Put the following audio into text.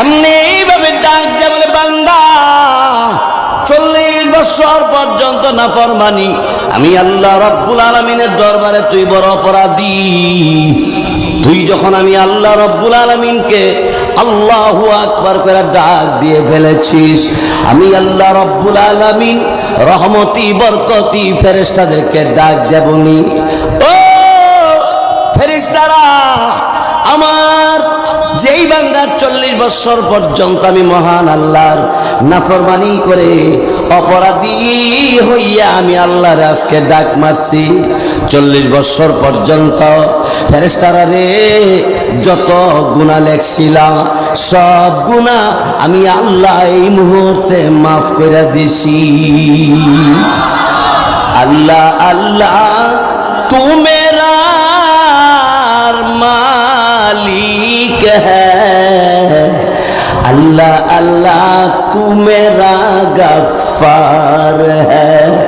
এমনি এইভাবে ডাক দেয় বলে, বান্দা, চল্লিশ বছর পর্যন্ত না ফরমানি আমি আল্লাহ রব্বুল আলমিনের দরবারে তুই বড় অপরাধী। তুই যখন আমি আল্লাহ রব্বুল আলমিনকে আল্লাহু আকবার করে ডাক দিয়ে ফেলেছিস, আমি আল্লাহ রব্বুল আলমিন রহমতি, বরকতি ফেরেস্তাদেরকে ডাক দেবনি ও ফেরিস্তারা যেই বান্দা চল্লিশ বছর পর্যন্ত আমি মহান আল্লাহর নাফরমানি করে অপরাধী হইয়া আমি আল্লাহর আজকে ডাক মারছি, চল্লিশ বছর পর্যন্ত ফেরেস্তারা রে, যত গুণা লেখছিলাম সব গুণা আমি আল্লাহ এই মুহূর্তে মাফ করে দিছি। আল্লাহ আল্লাহ, তুমি मेरा मालिक है अल्लाह अल्लाह तू मेरा गफ्फार है